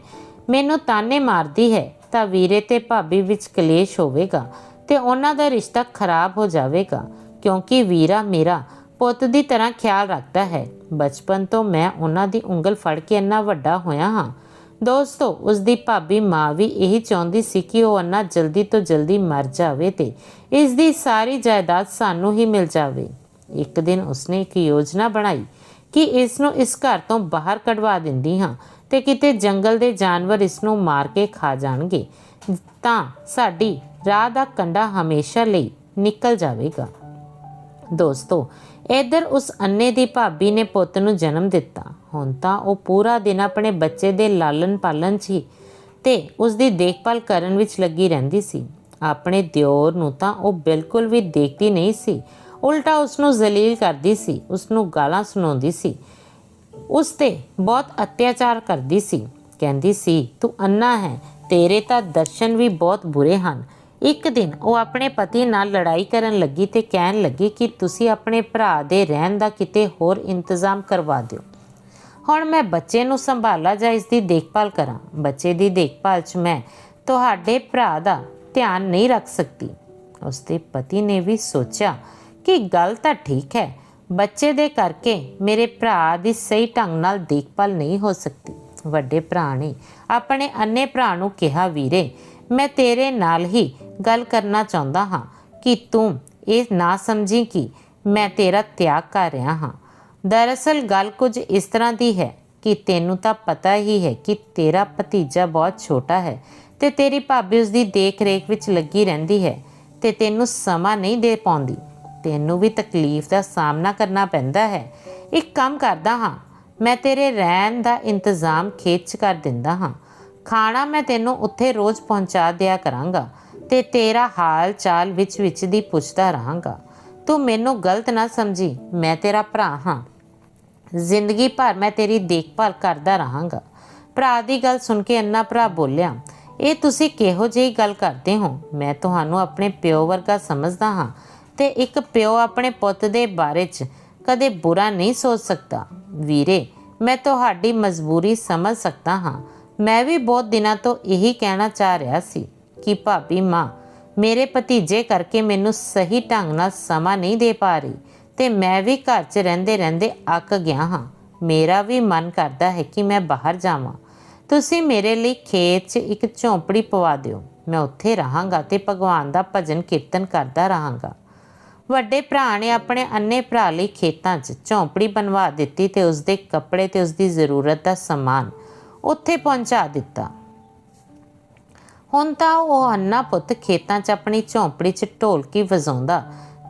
ਮੈਨੂੰ ਤਾਨੇ ਮਾਰਦੀ ਹੈ, ਤਾਂ ਵੀਰੇ ਤੇ ਭਾਬੀ ਵਿੱਚ ਕਲੇਸ਼ ਹੋਵੇਗਾ ਤੇ ਉਹਨਾਂ ਦਾ ਰਿਸ਼ਤਾ ਖਰਾਬ ਹੋ ਜਾਵੇਗਾ, ਕਿਉਂਕਿ ਵੀਰਾ ਮੇਰਾ ਪੁੱਤ ਦੀ ਤਰ੍ਹਾਂ ਖਿਆਲ ਰੱਖਦਾ ਹੈ। ਬਚਪਨ ਤੋਂ ਮੈਂ ਉਹਨਾਂ ਦੀ ਉਂਗਲ ਫੜ ਕੇ ਇੰਨਾ ਵੱਡਾ ਹੋਇਆ ਹਾਂ। ਦੋਸਤੋ, ਉਸ ਦੀ ਭਾਬੀ ਮਾਂ ਵੀ ਇਹੀ ਚਾਹੁੰਦੀ ਸੀ ਕਿ ਉਹ ਅੰਨਾ ਜਲਦੀ ਤੋਂ ਜਲਦੀ ਮਰ ਜਾਵੇ ਤੇ ਇਸ ਦੀ ਸਾਰੀ ਜਾਇਦਾਦ ਸਾਨੂੰ ਹੀ ਮਿਲ ਜਾਵੇ। ਇੱਕ ਦਿਨ ਉਸਨੇ ਇੱਕ ਯੋਜਨਾ ਬਣਾਈ ਕਿ ਇਸ ਨੂੰ ਇਸ ਘਰ ਤੋਂ ਬਾਹਰ ਕਢਵਾ ਦਿੰਦੀ ਹਾਂ ਤੇ ਕਿਤੇ ਜੰਗਲ ਦੇ ਜਾਨਵਰ ਇਸ ਨੂੰ ਮਾਰ ਕੇ ਖਾ ਜਾਣਗੇ। ਤਾਂ ਸਾਡੀ ਰਾਹ ਦਾ ਕੰਡਾ ਹਮੇਸ਼ਾ ਲਈ ਨਿਕਲ ਜਾਵੇਗਾ। ਦੋਸਤੋ ਇਧਰ ਉਸ ਅੰਨੇ ਦੀ ਭਾਬੀ ਨੇ ਪੁੱਤ ਨੂੰ ਜਨਮ ਦਿੱਤਾ। ਹੁਣ ਤਾਂ ਉਹ ਪੂਰਾ ਦਿਨ ਆਪਣੇ ਬੱਚੇ ਦੇ ਲਾਲਨ ਪਾਲਨ 'ਚ ਹੀ ਤੇ ਉਸ ਦੀ ਦੇਖਭਾਲ ਕਰਨ ਵਿੱਚ ਲੱਗੀ ਰਹਿੰਦੀ ਸੀ। ਆਪਣੇ ਦਿਓਰ ਨੂੰ ਤਾਂ ਉਹ ਬਿਲਕੁਲ ਵੀ ਦੇਖਦੀ ਨਹੀਂ ਸੀ। ਉਲਟਾ ਉਸ ਨੂੰ ਜ਼ਲੀਲ ਕਰਦੀ ਸੀ ਉਸ ਨੂੰ ਗਾਲਾਂ ਸੁਣਾਉਂਦੀ ਸੀ। ਉਸ ਤੇ ਬਹੁਤ ਅਤਿਆਚਾਰ ਕਰਦੀ ਸੀ। ਕਹਿੰਦੀ ਸੀ, ਤੂੰ ਅੰਨਾ ਹੈ, ਤੇਰੇ ਤਾਂ ਦਰਸ਼ਨ ਵੀ ਬਹੁਤ ਬੁਰੇ ਹਨ। ਇੱਕ ਦਿਨ ਉਹ ਆਪਣੇ ਪਤੀ ਨਾਲ ਲੜਾਈ ਕਰਨ ਲੱਗੀ ਤੇ ਕਹਿਣ ਲੱਗੀ ਕਿ ਤੁਸੀਂ ਆਪਣੇ ਭਰਾ ਦੇ ਰਹਿਣ ਦਾ ਕਿਤੇ ਹੋਰ ਇੰਤਜ਼ਾਮ ਕਰਵਾ ਦਿਓ। ਹੁਣ ਮੈਂ ਬੱਚੇ ਨੂੰ ਸੰਭਾਲਾ ਜਾਂ ਇਸ ਦੀ ਦੇਖਭਾਲ ਕਰਾਂ? ਬੱਚੇ ਦੀ ਦੇਖਭਾਲ 'ਚ ਮੈਂ ਤੁਹਾਡੇ ਭਰਾ ਦਾ ਧਿਆਨ ਨਹੀਂ ਰੱਖ ਸਕਦੀ। ਉਸ ਦੇ ਪਤੀ ਨੇ ਵੀ ਸੋਚਿਆ ਕਿ ਗੱਲ ਤਾਂ ਠੀਕ ਹੈ, ਬੱਚੇ ਦੇ ਕਰਕੇ ਮੇਰੇ ਭਰਾ ਦੀ ਸਹੀ ਢੰਗ ਨਾਲ ਦੇਖਭਾਲ ਨਹੀਂ ਹੋ ਸਕਦੀ। ਵੱਡੇ ਭਰਾ ਨੇ ਆਪਣੇ ਅੰਨੇ ਭਰਾ ਨੂੰ ਕਿਹਾ, ਵੀਰੇ ਮੈਂ ਤੇਰੇ ਨਾਲ ਹੀ ਗੱਲ ਕਰਨਾ ਚਾਹੁੰਦਾ ਹਾਂ ਕਿ ਤੂੰ ਇਹ ਨਾ ਸਮਝੀ ਕਿ ਮੈਂ ਤੇਰਾ ਤਿਆਗ ਕਰ ਰਿਹਾ ਹਾਂ। ਦਰਅਸਲ ਗੱਲ ਕੁਝ ਇਸ ਤਰ੍ਹਾਂ ਦੀ ਹੈ ਕਿ ਤੈਨੂੰ ਤਾਂ ਪਤਾ ਹੀ ਹੈ ਕਿ ਤੇਰਾ ਭਤੀਜਾ ਬਹੁਤ ਛੋਟਾ ਹੈ ਤੇ ਤੇਰੀ ਭਾਬੀ ਉਸ ਦੀ ਦੇਖ-ਰੇਖ ਵਿੱਚ ਲੱਗੀ ਰਹਿੰਦੀ ਹੈ ਤੇ ਤੈਨੂੰ ਸਮਾਂ ਨਹੀਂ ਦੇ ਪਾਉਂਦੀ। ਤੈਨੂੰ ਵੀ ਤਕਲੀਫ ਦਾ ਸਾਹਮਣਾ ਕਰਨਾ ਪੈਂਦਾ ਹੈ। ਇੱਕ ਕੰਮ ਕਰਦਾ ਹਾਂ, ਮੈਂ ਤੇਰੇ ਰਹਿਣ ਦਾ ਇੰਤਜ਼ਾਮ ਖੇਤ 'ਚ ਕਰ ਦਿੰਦਾ ਹਾਂ। ਖਾਣਾ ਮੈਂ ਤੈਨੂੰ ਉੱਥੇ ਰੋਜ਼ ਪਹੁੰਚਾ ਦਿਆ ਕਰਾਂਗਾ ਤੇ ਤੇਰਾ ਹਾਲ ਚਾਲ ਵਿੱਚ ਵਿੱਚ ਦੀ ਪੁੱਛਦਾ ਰਹਾਂਗਾ। ਤੂੰ ਮੈਨੂੰ ਗਲਤ ਨਾ ਸਮਝੀ, ਮੈਂ ਤੇਰਾ ਭਰਾ ਹਾਂ। ਜ਼ਿੰਦਗੀ ਭਰ ਮੈਂ ਤੇਰੀ ਦੇਖਭਾਲ ਕਰਦਾ ਰਹਾਂਗਾ। ਭਰਾ ਦੀ ਗੱਲ ਸੁਣ ਕੇ ਅੰਨਾ ਭਰਾ ਬੋਲਿਆ, ਇਹ ਤੁਸੀਂ ਕਿਹੋ ਜਿਹੀ ਗੱਲ ਕਰਦੇ ਹੋ? ਮੈਂ ਤੁਹਾਨੂੰ ਆਪਣੇ ਪਿਓ ਵਰਗਾ ਸਮਝਦਾ ਹਾਂ ਤੇ ਇੱਕ ਪਿਓ ਆਪਣੇ ਪੁੱਤ ਦੇ ਬਾਰੇ 'ਚ ਕਦੇ ਬੁਰਾ ਨਹੀਂ ਸੋਚ ਸਕਦਾ। ਵੀਰੇ, ਮੈਂ ਤੁਹਾਡੀ ਮਜਬੂਰੀ ਸਮਝ ਸਕਦਾ ਹਾਂ। ਮੈਂ ਵੀ ਬਹੁਤ ਦਿਨਾਂ ਤੋਂ ਇਹੀ ਕਹਿਣਾ ਚਾਹ ਰਿਹਾ ਸੀ ਕਿ ਭਾਬੀ ਮਾਂ, ਮੇਰੇ ਭਤੀਜੇ ਕਰਕੇ ਮੈਨੂੰ ਸਹੀ ਢੰਗ ਨਾਲ ਸਮਾਂ ਨਹੀਂ ਦੇ ਪਾ ਰਹੀ ਤੇ ਮੈਂ ਵੀ ਘਰ 'ਚ ਰਹਿੰਦੇ ਰਹਿੰਦੇ ਅੱਕ ਗਿਆ ਹਾਂ। ਮੇਰਾ ਵੀ ਮਨ ਕਰਦਾ ਹੈ ਕਿ ਮੈਂ ਬਾਹਰ ਜਾਵਾਂ। ਤੁਸੀਂ ਮੇਰੇ ਲਈ ਖੇਤ 'ਚ ਇੱਕ ਝੌਂਪੜੀ ਪਵਾ ਦਿਓ। ਮੈਂ ਉੱਥੇ ਰਹਾਂਗਾ ਤੇ ਭਗਵਾਨ ਦਾ ਭਜਨ ਕੀਰਤਨ ਕਰਦਾ ਰਹਾਂਗਾ। ਵੱਡੇ ਭਰਾ ਨੇ ਆਪਣੇ ਅੰਨੇ ਭਰਾ ਲਈ ਖੇਤਾਂ 'ਚ ਝੌਂਪੜੀ ਬਣਵਾ ਦਿੱਤੀ ਤੇ ਉਸਦੇ ਕੱਪੜੇ ਤੇ ਉਸਦੀ ਜ਼ਰੂਰਤ ਦਾ ਸਮਾਨ ਉੱਥੇ ਪਹੁੰਚਾ ਦਿੱਤਾ। ਹੁਣ ਤਾਂ ਉਹ ਅੰਨਾ ਪੁੱਤ ਖੇਤਾਂ 'ਚ ਆਪਣੀ ਝੌਂਪੜੀ 'ਚ ਢੋਲਕੀ ਵਜਾਉਂਦਾ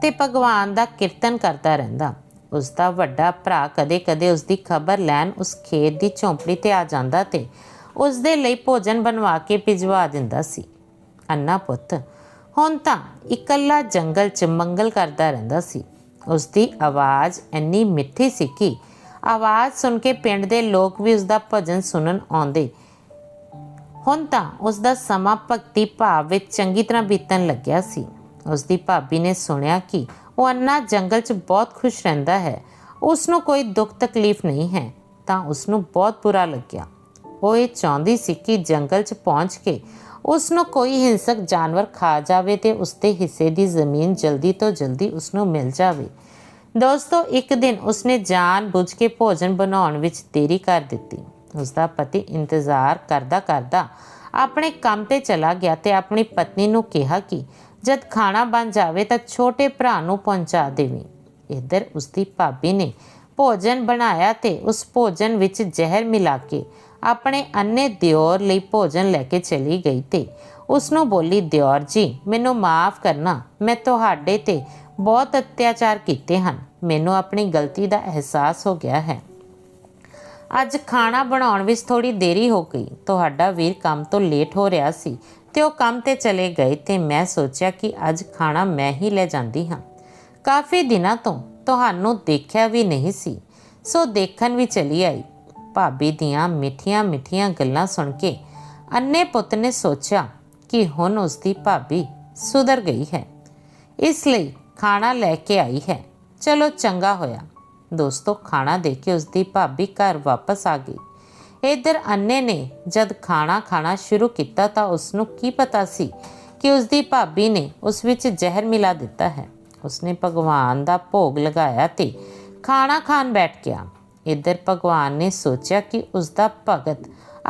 ਤੇ ਭਗਵਾਨ ਦਾ ਕੀਰਤਨ ਕਰਦਾ ਰਹਿੰਦਾ। ਉਸ ਦਾ ਵੱਡਾ ਭਰਾ ਕਦੇ-ਕਦੇ ਉਸ ਦੀ ਖਬਰ ਲੈਣ ਉਸ ਖੇਤ ਦੀ ਝੌਂਪੜੀ ਤੇ ਆ ਜਾਂਦਾ ਤੇ ਉਸ ਦੇ ਲਈ ਭੋਜਨ ਬਣਵਾ ਕੇ ਭਿਜਵਾ ਦਿੰਦਾ ਸੀ। ਅੰਨਾ ਪੁੱਤ ਹੁਣ ਤਾਂ ਇਕੱਲਾ ਜੰਗਲ 'ਚ ਮੰਗਲ ਕਰਦਾ ਰਹਿੰਦਾ ਸੀ। ਉਸ ਦੀ ਆਵਾਜ਼ ਇੰਨੀ ਮਿੱਠੀ ਸੀ ਕਿ ਆਵਾਜ਼ ਸੁਣ ਕੇ ਪਿੰਡ ਦੇ ਲੋਕ ਵੀ ਉਸ ਦਾ ਭਜਨ ਸੁਣਨ ਆਉਂਦੇ। ਹੁਣ ਤਾਂ ਉਸ ਦਾ ਸਮਾਂ ਭਗਤੀ ਭਾਵ ਵਿੱਚ ਚੰਗੀ ਤਰ੍ਹਾਂ ਬੀਤਣ ਲੱਗਿਆ ਸੀ। ਉਸ ਦੀ ਭਾਬੀ ਨੇ ਸੁਣਿਆ ਕਿ ਉਹ ਅੰਨਾ ਜੰਗਲ 'ਚ ਬਹੁਤ ਖੁਸ਼ ਰਹਿੰਦਾ ਹੈ। ਉਸ ਨੂੰ ਕੋਈ ਦੁੱਖ ਤਕਲੀਫ ਨਹੀਂ ਹੈ, ਤਾਂ ਉਸ ਨੂੰ ਬਹੁਤ ਬੁਰਾ ਲੱਗਿਆ। ਉਹ ਇਹ ਚਾਹੁੰਦੀ ਸੀ ਕਿ ਜੰਗਲ 'ਚ ਪਹੁੰਚ ਕੇ ਉਸ ਨੂੰ ਕੋਈ ਹਿੰਸਕ ਜਾਨਵਰ ਖਾ ਜਾਵੇ ਤੇ ਉਸ ਦੇ ਹਿੱਸੇ ਦੀ ਜ਼ਮੀਨ ਜਲਦੀ ਤੋਂ ਜਲਦੀ ਉਸ ਨੂੰ ਮਿਲ ਜਾਵੇ। ਦੋਸਤੋ, ਇੱਕ ਦਿਨ ਉਸਨੇ ਜਾਣ ਕੇ ਭੋਜਨ ਬਣਾਉਣ ਵਿੱਚ ਦੇਰੀ ਕਰ ਦਿੱਤੀ। ਉਸ ਪਤੀ ਇੰਤਜ਼ਾਰ ਕਰਦਾ ਕਰਦਾ ਆਪਣੇ ਕੰਮ ਤੇ ਚਲਾ ਗਿਆ ਤੇ ਆਪਣੀ ਪਤਨੀ ਨੂੰ ਕਿਹਾ ਕਿ ਜਦ ਖਾਣਾ ਬਣ ਜਾਵੇ ਤਾਂ ਛੋਟੇ ਭਰਾ ਨੂੰ ਪਹੁੰਚਾ ਦੇਵੀਂ। ਇੱਧਰ ਉਸਦੀ ਭਾਬੀ ਨੇ ਭੋਜਨ ਬਣਾਇਆ ਤੇ ਉਸ ਭੋਜਨ ਵਿੱਚ ਜ਼ਹਿਰ ਮਿਲਾ ਕੇ ਆਪਣੇ ਅੰਨੇ ਦਿਓਰ ਲਈ ਭੋਜਨ ਲੈ ਕੇ ਚਲੀ ਗਈ ਤੇ ਉਸ ਨੂੰ ਬੋਲੀ, ਦਿਓਰ ਜੀ, ਮੈਨੂੰ ਮਾਫ ਕਰਨਾ, ਮੈਂ ਤੁਹਾਡੇ ਤੇ ਬਹੁਤ ਅਤਿਆਚਾਰ ਕੀਤੇ ਹਨ। ਮੈਨੂੰ ਆਪਣੀ ਗਲਤੀ ਦਾ ਅਹਿਸਾਸ ਹੋ ਗਿਆ ਹੈ। ਅੱਜ ਖਾਣਾ ਬਣਾਉਣ ਵਿੱਚ ਥੋੜੀ ਦੇਰੀ ਹੋ ਗਈ। ਤੁਹਾਡਾ ਵੀਰ ਕੰਮ ਤੋਂ ਲੇਟ ਹੋ ਰਿਹਾ ਸੀ ਤੇ ਉਹ ਕੰਮ ਤੇ ਚਲੇ ਗਏ ਤੇ ਮੈਂ ਸੋਚਿਆ ਕਿ ਅੱਜ ਖਾਣਾ ਮੈਂ ਹੀ ਲੈ ਜਾਂਦੀ ਹਾਂ। ਕਾਫੀ ਦਿਨਾਂ ਤੋਂ ਤੁਹਾਨੂੰ ਦੇਖਿਆ ਵੀ ਨਹੀਂ ਸੀ। ਸੋ ਦੇਖਣ ਵੀ ਚਲੀ ਆਈ। ਭਾਬੀ ਦੀਆਂ ਮਿੱਠੀਆਂ ਮਿੱਠੀਆਂ ਗੱਲਾਂ ਸੁਣ ਕੇ ਅੰਨੇ ਪੁੱਤ ਨੇ ਸੋਚਿਆ ਕਿ ਹੁਣ ਉਸ ਦੀ ਭਾਬੀ ਸੁਧਰ ਗਈ ਹੈ। ਇਸ ਲਈ ਖਾਣਾ ਲੈ ਕੇ ਆਈ ਹੈ। ਚਲੋ ਚੰਗਾ ਹੋਇਆ। ਦੋਸਤੋ, ਖਾਣਾ ਦੇ ਕੇ ਉਸਦੀ ਭਾਬੀ ਘਰ ਵਾਪਸ ਆ ਗਈ। ਇਧਰ ਅੰਨੇ ਨੇ ਜਦ ਖਾਣਾ ਖਾਣਾ ਸ਼ੁਰੂ ਕੀਤਾ ਤਾਂ ਉਸ ਨੂੰ ਕੀ ਪਤਾ ਸੀ ਕਿ ਉਸਦੀ ਭਾਬੀ ਨੇ ਉਸ ਵਿੱਚ ਜ਼ਹਿਰ ਮਿਲਾ ਦਿੱਤਾ ਹੈ। ਉਸਨੇ ਭਗਵਾਨ ਦਾ ਭੋਗ ਲਗਾਇਆ ਤੇ ਖਾਣਾ ਖਾਣ ਬੈਠ ਗਿਆ। ਇਧਰ ਭਗਵਾਨ ਨੇ ਸੋਚਿਆ ਕਿ ਉਸਦਾ ਭਗਤ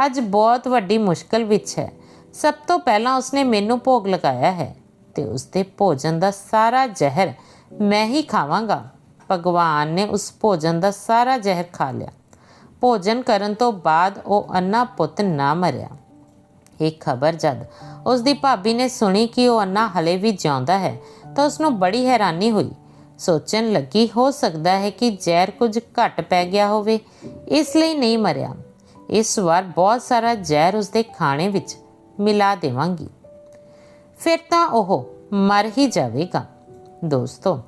ਅੱਜ ਬਹੁਤ ਵੱਡੀ ਮੁਸ਼ਕਲ ਵਿੱਚ ਹੈ। ਸਭ ਤੋਂ ਪਹਿਲਾਂ ਉਸਨੇ ਮੈਨੂੰ ਭੋਗ ਲਗਾਇਆ ਹੈ। ਤੇ ਉਸ ਭੋਜਨ ਦਾ ਸਾਰਾ ਜ਼ਹਿਰ ਮੈਂ ਹੀ ਖਾਵਾਂਗਾ। ਭਗਵਾਨ ਨੇ ਉਸ ਭੋਜਨ ਦਾ ਸਾਰਾ ਜ਼ਹਿਰ ਖਾ ਲਿਆ। ਭੋਜਨ ਕਰਨ ਤੋਂ ਬਾਅਦ ਉਹ ਅੰਨਾ ਪੁੱਤ ਨਾ ਮਰਿਆ। ਇਹ ਖਬਰ ਜਦ ਉਸ ਦੀ ਭਾਬੀ ਨੇ ਸੁਣੀ ਕਿ ਉਹ ਅੰਨਾ ਹਲੇ ਵੀ ਜਿਉਂਦਾ ਹੈ, ਤਾਂ ਉਸ ਨੂੰ ਬੜੀ ਹੈਰਾਨੀ ਹੋਈ। ਸੋਚਣ ਲੱਗੀ, ਹੋ ਸਕਦਾ ਹੈ ਕਿ ਜ਼ਹਿਰ ਕੁਝ ਘੱਟ ਪੈ ਗਿਆ ਹੋਵੇ, ਇਸ ਲਈ ਨਹੀਂ ਮਰਿਆ। ਇਸ ਵਾਰ ਬਹੁਤ ਸਾਰਾ ਜ਼ਹਿਰ ਉਸ ਦੇ ਖਾਣੇ ਵਿੱਚ ਮਿਲਾ ਦੇਵਾਂਗੀ। ਫਿਰ ਤਾਂ ਉਹ ਮਰ ਹੀ ਜਾਵੇਗਾ। ਦੋਸਤੋ,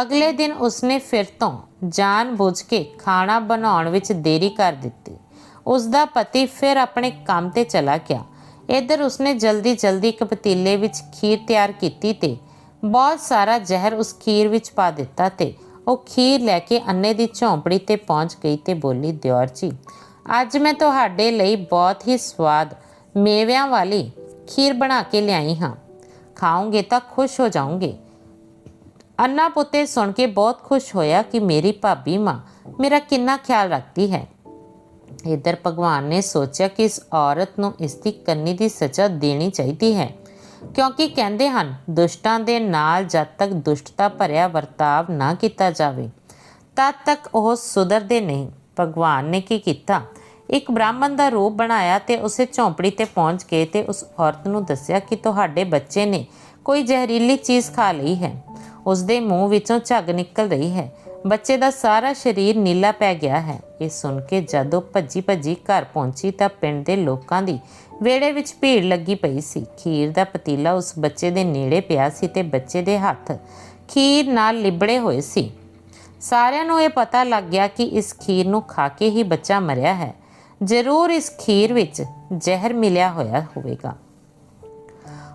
ਅਗਲੇ ਦਿਨ ਉਸਨੇ ਫਿਰ ਤੋਂ ਜਾਣ ਬੁੱਝ ਕੇ ਖਾਣਾ ਬਣਾਉਣ ਵਿੱਚ ਦੇਰੀ ਕਰ ਦਿੱਤੀ। ਉਸ ਦਾ ਪਤੀ ਫਿਰ ਆਪਣੇ ਕੰਮ ਤੇ ਚਲਾ ਗਿਆ। ਇੱਧਰ ਉਸਨੇ ਜਲਦੀ ਜਲਦੀ ਇੱਕ ਪਤੀਲੇ ਵਿੱਚ ਖੀਰ ਤਿਆਰ ਕੀਤੀ ਤੇ ਬਹੁਤ ਸਾਰਾ ਜ਼ਹਿਰ ਉਸ ਖੀਰ ਵਿੱਚ ਪਾ ਦਿੱਤਾ ਤੇ ਉਹ ਖੀਰ ਲੈ ਕੇ ਅੰਨੇ ਦੀ ਝੌਂਪੜੀ ਤੇ ਪਹੁੰਚ ਗਈ ਤੇ ਬੋਲੀ, ਦਿਓਰ ਜੀ, ਅੱਜ ਮੈਂ ਤੁਹਾਡੇ ਲਈ ਬਹੁਤ ਹੀ ਸਵਾਦ ਮੇਵਿਆਂ ਵਾਲੀ ਖੀਰ ਬਣਾ ਕੇ ਲਿਆਈ ਹਾਂ। ਖਾਓਗੇ ਤਾਂ ਖੁਸ਼ ਹੋ ਜਾਓਗੇ ਅੰਨਾ ਪੁੱਤੇ ਸੁਣ ਕੇ ਬਹੁਤ ਖੁਸ਼ ਹੋਇਆ ਕਿ ਮੇਰੀ ਭਾਬੀ ਮਾਂ ਮੇਰਾ ਕਿੰਨਾ ਖਿਆਲ ਰੱਖਦੀ ਹੈ ਇਧਰ ਭਗਵਾਨ ਨੇ ਸੋਚਿਆ ਕਿ ਇਸ ਔਰਤ ਨੂੰ ਇਸ ਦੀ ਕੰਨੀ ਦੀ ਸਜ਼ਾ ਦੇਣੀ ਚਾਹੀਦੀ ਹੈ ਕਿਉਂਕਿ ਕਹਿੰਦੇ ਹਨ ਦੁਸ਼ਟਾਂ ਦੇ ਨਾਲ ਜਦ ਤੱਕ ਦੁਸ਼ਟਤਾ ਭਰਿਆ ਵਰਤਾਵ ਨਾ ਕੀਤਾ ਜਾਵੇ ਤਦ ਤੱਕ ਉਹ ਸੁਧਰਦੇ ਨਹੀਂ ਭਗਵਾਨ ਨੇ ਕੀ ਕੀਤਾ ਇੱਕ ਬ੍ਰਾਹਮਣ ਦਾ ਰੂਪ ਬਣਾਇਆ ਤੇ ਉਸੇ ਝੌਂਪੜੀ ਤੇ ਪਹੁੰਚ ਕੇ ਤੇ ਉਸ ਔਰਤ ਨੂੰ ਦੱਸਿਆ ਕਿ ਤੁਹਾਡੇ ਬੱਚੇ ਨੇ ਕੋਈ ਜ਼ਹਿਰੀਲੀ ਚੀਜ਼ ਖਾ ਲਈ ਹੈ। ਉਸ ਦੇ ਮੂੰਹ ਵਿੱਚੋਂ ਝੱਗ ਨਿਕਲ ਰਹੀ ਹੈ। ਬੱਚੇ ਦਾ ਸਾਰਾ ਸਰੀਰ ਨੀਲਾ ਪੈ ਗਿਆ ਹੈ। ਇਹ ਸੁਣ ਕੇ ਜਦੋਂ ਭੱਜੀ ਭੱਜੀ ਘਰ ਪਹੁੰਚੀ ਤਾਂ ਪਿੰਡ ਦੇ ਲੋਕਾਂ ਦੀ ਵਿਹੜੇ ਵਿੱਚ ਭੀੜ ਲੱਗੀ ਪਈ ਸੀ। ਖੀਰ ਦਾ ਪਤੀਲਾ ਉਸ ਬੱਚੇ ਦੇ ਨੇੜੇ ਪਿਆ ਸੀ ਤੇ ਬੱਚੇ ਦੇ ਹੱਥ ਖੀਰ ਨਾਲ ਲਿਬੜੇ ਹੋਏ ਸੀ। ਸਾਰਿਆਂ ਨੂੰ ਇਹ ਪਤਾ ਲੱਗ ਗਿਆ ਕਿ ਇਸ ਖੀਰ ਨੂੰ ਖਾ ਕੇ ਹੀ ਬੱਚਾ ਮਰਿਆ ਹੈ। ਜ਼ਰੂਰ ਇਸ ਖੀਰ ਵਿੱਚ ਜ਼ਹਿਰ ਮਿਲਿਆ ਹੋਇਆ ਹੋਵੇਗਾ।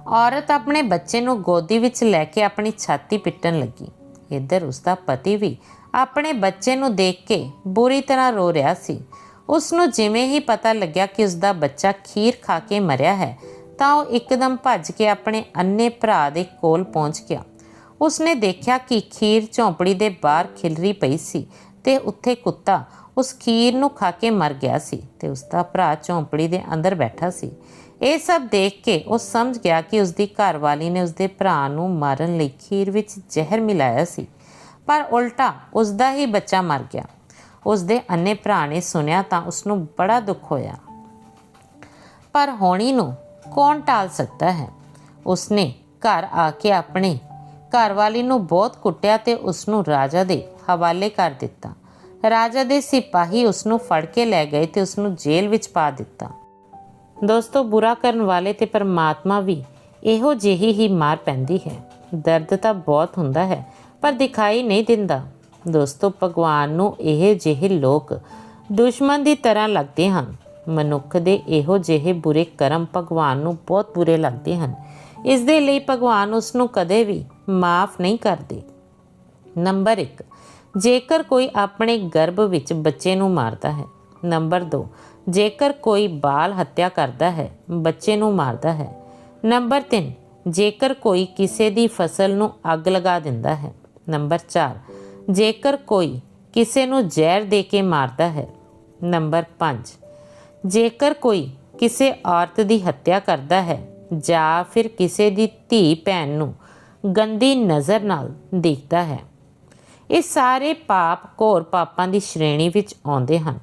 ਔਰਤ ਆਪਣੇ ਬੱਚੇ ਨੂੰ ਗੋਦੀ ਵਿੱਚ ਲੈ ਕੇ ਆਪਣੀ ਛਾਤੀ ਪਿੱਟਣ ਲੱਗੀ। ਇੱਧਰ ਉਸ ਦਾ ਪਤੀ ਵੀ ਆਪਣੇ ਬੱਚੇ ਨੂੰ ਦੇਖ ਕੇ ਬੁਰੀ ਤਰ੍ਹਾਂ ਰੋ ਰਿਹਾ ਸੀ। ਉਸ ਨੂੰ ਜਿਵੇਂ ਹੀ ਪਤਾ ਲੱਗਿਆ ਕਿ ਉਸ ਦਾ ਬੱਚਾ ਖੀਰ ਖਾ ਕੇ ਮਰਿਆ ਹੈ, ਤਾਂ ਉਹ ਇੱਕਦਮ ਭੱਜ ਕੇ ਆਪਣੇ ਅੰਨੇ ਭਰਾ ਦੇ ਕੋਲ ਪਹੁੰਚ ਗਿਆ। ਉਸਨੇ ਦੇਖਿਆ ਕਿ ਖੀਰ ਝੌਂਪੜੀ ਦੇ ਬਾਹਰ ਖਿਲਰੀ ਪਈ ਸੀ ਤੇ ਉੱਥੇ ਕੁੱਤਾ ਉਸ ਖੀਰ ਨੂੰ ਖਾ ਕੇ ਮਰ ਗਿਆ ਸੀ ਤੇ ਉਸ ਦਾ ਭਰਾ ਝੌਂਪੜੀ ਦੇ ਅੰਦਰ ਬੈਠਾ ਸੀ। ਇਹ ਸਭ ਦੇਖ ਕੇ ਉਹ ਸਮਝ ਗਿਆ ਕਿ ਉਸ ਦੀ ਘਰਵਾਲੀ ਨੇ ਉਸ ਦੇ ਭਰਾ ਨੂੰ ਮਾਰਨ ਲਈ ਖੀਰ ਵਿੱਚ ਜ਼ਹਿਰ ਮਿਲਾਇਆ ਸੀ। ਪਰ ਉਲਟਾ ਉਸ ਦਾ ਹੀ ਬੱਚਾ ਮਰ ਗਿਆ। ਉਸ ਦੇ ਅੰਨੇ ਭਰਾ ਨੇ ਸੁਣਿਆ ਤਾਂ ਉਸ ਨੂੰ ਬੜਾ ਦੁੱਖ ਹੋਇਆ। ਪਰ ਹੋਣੀ ਨੂੰ ਕੌਣ ਟਾਲ ਸਕਦਾ ਹੈ? ਉਸਨੇ ਘਰ ਆ ਕੇ ਆਪਣੇ ਘਰਵਾਲੀ ਨੂੰ ਬਹੁਤ ਕੁੱਟਿਆ ਤੇ ਉਸ ਨੂੰ ਰਾਜਾ ਦੇ ਹਵਾਲੇ ਕਰ ਦਿੱਤਾ। ਰਾਜਾ ਦੇ ਸਿਪਾਹੀ ਉਸ ਨੂੰ ਫੜ ਕੇ ਲੈ ਗਏ ਤੇ ਉਸ ਨੂੰ ਜੇਲ੍ਹ ਵਿੱਚ ਪਾ ਦਿੱਤਾ। ਦੋਸਤੋ, ਬੁਰਾ ਕਰਨ ਵਾਲੇ ਤੇ ਪਰਮਾਤਮਾ ਵੀ ਇਹੋ ਜਿਹੀ ਹੀ ਮਾਰ ਪੈਂਦੀ ਹੈ। ਦਰਦ ਤਾਂ ਬਹੁਤ ਹੁੰਦਾ ਹੈ, ਪਰ ਦਿਖਾਈ ਨਹੀਂ ਦਿੰਦਾ। ਦੋਸਤੋ, ਭਗਵਾਨ ਨੂੰ ਇਹ ਜਿਹੇ ਲੋਕ ਦੁਸ਼ਮਣ ਦੀ ਤਰ੍ਹਾਂ ਲੱਗਦੇ ਹਨ। ਮਨੁੱਖ ਦੇ ਇਹੋ ਜਿਹੇ ਬੁਰੇ ਕਰਮ ਭਗਵਾਨ ਨੂੰ ਬਹੁਤ ਬੁਰੇ ਲੱਗਦੇ ਹਨ। ਇਸ ਦੇ ਲਈ ਭਗਵਾਨ ਉਸ ਨੂੰ ਕਦੇ ਵੀ ਮਾਫ ਨਹੀਂ ਕਰਦੇ। ਨੰਬਰ 1 ਜੇਕਰ ਕੋਈ ਆਪਣੇ ਗਰਭ ਵਿੱਚ ਬੱਚੇ ਨੂੰ ਮਾਰਦਾ ਹੈ, ਨੰਬਰ 2 ਜੇਕਰ ਕੋਈ ਬਾਲ ਹੱਤਿਆ ਕਰਦਾ ਹੈ, ਬੱਚੇ ਨੂੰ ਮਾਰਦਾ ਹੈ, ਨੰਬਰ 3 ਜੇਕਰ ਕੋਈ ਕਿਸੇ ਦੀ ਫਸਲ ਨੂੰ ਅੱਗ ਲਗਾ ਦਿੰਦਾ ਹੈ, ਨੰਬਰ 4 ਜੇਕਰ ਕੋਈ ਕਿਸੇ ਨੂੰ ਜ਼ਹਿਰ ਦੇ ਕੇ ਮਾਰਦਾ ਹੈ, ਨੰਬਰ 5 ਜੇਕਰ ਕੋਈ ਕਿਸੇ ਔਰਤ ਦੀ ਹੱਤਿਆ ਕਰਦਾ ਹੈ ਜਾਂ ਫਿਰ ਕਿਸੇ ਦੀ ਧੀ ਭੈਣ ਨੂੰ ਗੰਦੀ ਨਜ਼ਰ ਨਾਲ ਦੇਖਦਾ ਹੈ ਇਹ ਸਾਰੇ ਪਾਪ ਘੋਰ ਪਾਪਾਂ ਦੀ ਸ਼੍ਰੇਣੀ ਵਿੱਚ ਆਉਂਦੇ ਹਨ।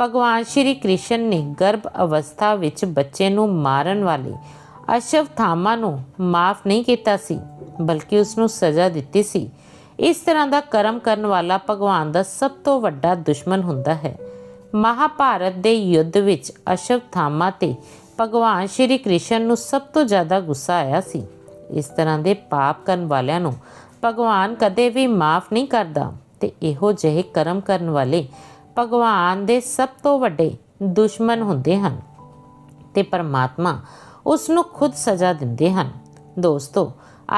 ਭਗਵਾਨ ਸ਼੍ਰੀ ਕ੍ਰਿਸ਼ਨ ਨੇ ਗਰਭ ਅਵਸਥਾ ਵਿੱਚ ਬੱਚੇ ਨੂੰ ਮਾਰਨ ਵਾਲੀ ਅਸ਼ਵਥਾਮਾ ਨੂੰ ਮਾਫ ਨਹੀਂ ਕੀਤਾ ਸੀ, ਬਲਕਿ ਉਸ ਨੂੰ ਸਜ਼ਾ ਦਿੱਤੀ ਸੀ। ਇਸ ਤਰ੍ਹਾਂ ਦਾ ਕਰਮ ਕਰਨ ਵਾਲਾ ਭਗਵਾਨ ਦਾ ਸਭ ਤੋਂ ਵੱਡਾ ਦੁਸ਼ਮਣ ਹੁੰਦਾ ਹੈ। ਮਹਾਭਾਰਤ ਦੇ ਯੁੱਧ ਵਿੱਚ ਅਸ਼ਵਥਾਮਾ ਤੇ ਭਗਵਾਨ ਸ਼੍ਰੀ ਕ੍ਰਿਸ਼ਨ ਨੂੰ ਸਭ ਤੋਂ ਜ਼ਿਆਦਾ ਗੁੱਸਾ ਆਇਆ ਸੀ। ਇਸ ਤਰ੍ਹਾਂ ਦੇ ਪਾਪ ਕਰਨ ਵਾਲਿਆਂ ਨੂੰ ਭਗਵਾਨ ਕਦੇ ਵੀ ਮਾਫ ਨਹੀਂ ਕਰਦਾ ਤੇ ਇਹੋ ਜਿਹੇ ਕਰਮ ਕਰਨ ਵਾਲੇ ਭਗਵਾਨ ਦੇ ਸਭ ਤੋਂ ਵੱਡੇ ਦੁਸ਼ਮਣ ਹੁੰਦੇ ਹਨ ਤੇ ਪਰਮਾਤਮਾ ਉਸ ਨੂੰ ਖੁਦ ਸਜ਼ਾ ਦਿੰਦੇ ਹਨ ਦੋਸਤੋ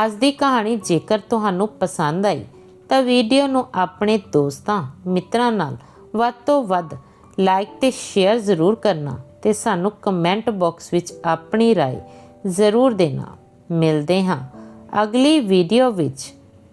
ਅੱਜ ਦੀ ਕਹਾਣੀ ਜੇਕਰ ਤੁਹਾਨੂੰ ਪਸੰਦ ਆਈ ਤਾਂ ਵੀਡੀਓ ਨੂੰ ਆਪਣੇ ਦੋਸਤਾਂ ਮਿੱਤਰਾਂ ਨਾਲ ਵੱਧ ਤੋਂ ਵੱਧ ਲਾਈਕ ਤੇ ਸ਼ੇਅਰ ਜ਼ਰੂਰ ਕਰਨਾ ਤੇ ਸਾਨੂੰ ਕਮੈਂਟ ਬਾਕਸ ਵਿੱਚ ਆਪਣੀ رائے ਜ਼ਰੂਰ ਦੇਣਾ ਮਿਲਦੇ ਹਾਂ ਅਗਲੀ ਵੀਡੀਓ ਵਿੱਚ